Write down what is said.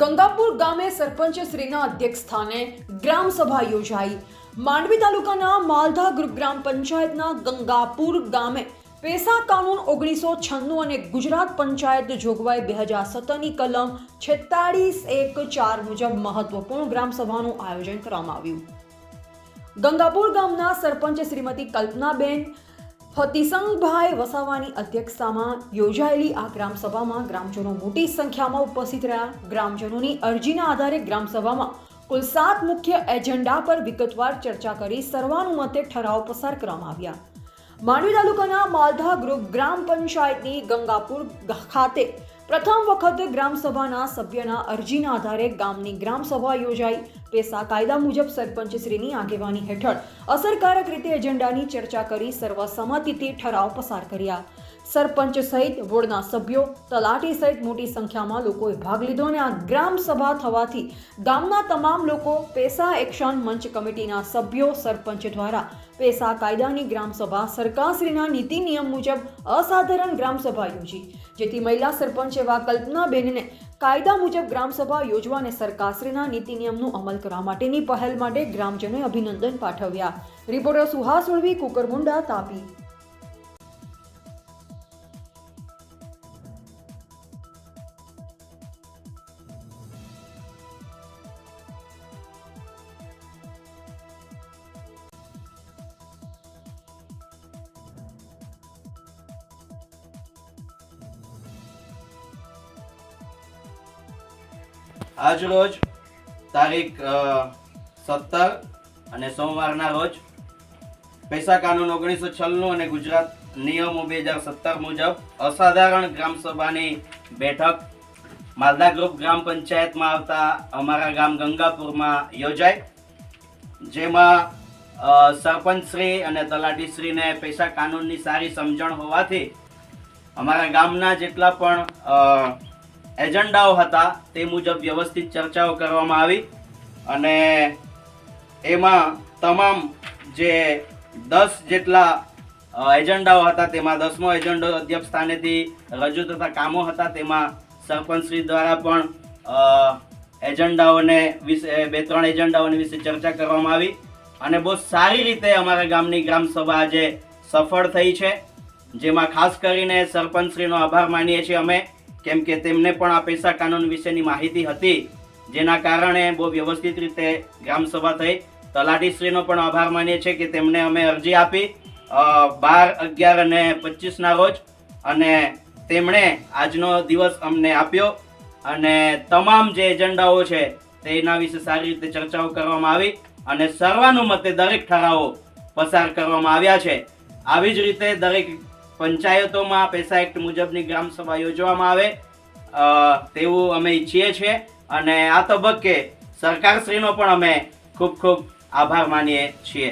ગંગાપુર ગામે સરપંચ શ્રીના અધ્યક્ષ સ્થાને ગ્રામ સભા યોજાઈ. માંડવી તાલુકાના માલધા ગ્રામ પંચાયતના ગંગાપુર ગામે પેસા કાનૂન ઓગણીસો છન્નું અને ગુજરાત પંચાયત જોગવાઈ બે હજાર સત્તરની કલમ છેતાળીસ એક ચાર મુજબ મહત્વપૂર્ણ ગ્રામ સભાનું આયોજન કરવામાં આવ્યું. ગંગાપુર ગામના સરપંચ શ્રીમતી કલ્પનાબેન ફતિસંગભાઈ વસાવાની અધ્યક્ષતામાં યોજાયેલી આ ગ્રામસભામાં ગ્રામજનો મોટી સંખ્યામાં ઉપસ્થિત રહ્યા. ગ્રામજનોની અરજીના આધારે ગ્રામસભામાં કુલ સાત મુખ્ય એજન્ડા પર વિગતવાર ચર્ચા કરી સર્વાનુમતે ઠરાવ પસાર કરવામાં આવ્યા. માંડવી તાલુકાના માલધા ગ્રુપ ગ્રામ પંચાયતની ગંગાપુર ખાતે પ્રથમ વખત ગ્રામસભાના સભ્યના અરજીના આધારે ગામની ગ્રામસભા યોજાઈ. પેસા કાયદા મુજબ સરપંચશ્રીની આગેવાની હેઠળ અસરકારક રીતે એજન્ડાની ચર્ચા કરી સર્વસંમતિથી ઠરાવ પસાર કર્યા. સરપંચ સહિત વોર્ડના સભ્યો, તલાટી સહિત મોટી સંખ્યામાં લોકોએ ભાગ લીધો અને આ ગ્રામ સભા થવાથી ગામના તમામ લોકો પેસા એક્શન મંચ કમિટીના સભ્યો, સરપંચ દ્વારા પેસા કાયદાની ગ્રામસભા સરકારશ્રીના નીતિ નિયમ મુજબ અસાધારણ ગ્રામસભા યોજી, જેથી મહિલા સરપંચ એવા કલ્પનાબેનને કાયદા મુજબ ગ્રામસભા યોજવા અને સરકારશ્રીના નીતિ નિયમનું અમલ કરવા માટેની પહેલ માટે ગ્રામજનોએ અભિનંદન પાઠવ્યા. રિપોર્ટર સુહાસ ઉળવી કુકરમુંડા, તાપી. આજ રોજ તારીખ સત્તર અને સોમવારના રોજ પૈસા કાનૂન ઓગણીસો છન્નું અને ગુજરાત નિયમો બે હજાર સત્તર મુજબ અસાધારણ ગ્રામસભાની બેઠક માલદા ગ્રુપ ગ્રામ પંચાયતમાં આવતા અમારા ગામ ગંગાપુરમાં યોજાય જેમાં સરપંચશ્રી અને તલાટીશ્રીને પૈસા કાનૂનની સારી સમજણ હોવાથી અમારા ગામના જેટલા પણ એજન્ડાઓ હતા તે મુજબ વ્યવસ્થિત ચર્ચાઓ કરવામાં આવી અને એમાં તમામ જે દસ જેટલા એજન્ડાઓ હતા તેમાં દસમો એજન્ડો અધ્યક્ષ સ્થાનેથી રજૂ થતા કામો હતા તેમાં સરપંચશ્રી દ્વારા પણ એજન્ડાઓને વિશે બે ત્રણ એજન્ડાઓને વિશે ચર્ચા કરવામાં આવી અને બહુ સારી રીતે અમારા ગામની ગ્રામસભા આજે સફળ થઈ છે. જેમાં ખાસ કરીને સરપંચશ્રીનો આભાર માનીએ છીએ અમે. કેમ કે તેમને પણ આ પૈસા કાનૂન વિશેની માહિતી હતી, જેના કારણે બહુ વ્યવસ્થિત રીતે ગ્રામસભા થઈ. તલાટીશ્રીનો પણ આભાર માનીએ છીએ કે તેમને અમે અરજી આપી બાર, અગિયાર અને પચીસના રોજ. અને તેમણે આજનો દિવસ અમને આપ્યો. અને તમામ જે એજન્ડાઓ છે, તેના વિશે સારી રીતે ચર્ચાઓ કરવામાં આવી અને સર્વાનુમતે દરેક ઠરાવો પસાર કરવામાં આવ્યા છે. આવી જ રીતે દરેક પંચાયતોમાં પૈસા એક્ટ મુજબની ગ્રામ સભા યોજવામાં આવે. તેવું અમે ઈચ્છીએ છીએ. અને આ તબક્કે સરકારશ્રીનો પણ અમે ખૂબ ખૂબ આભાર માનીએ છીએ.